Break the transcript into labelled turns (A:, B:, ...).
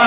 A: না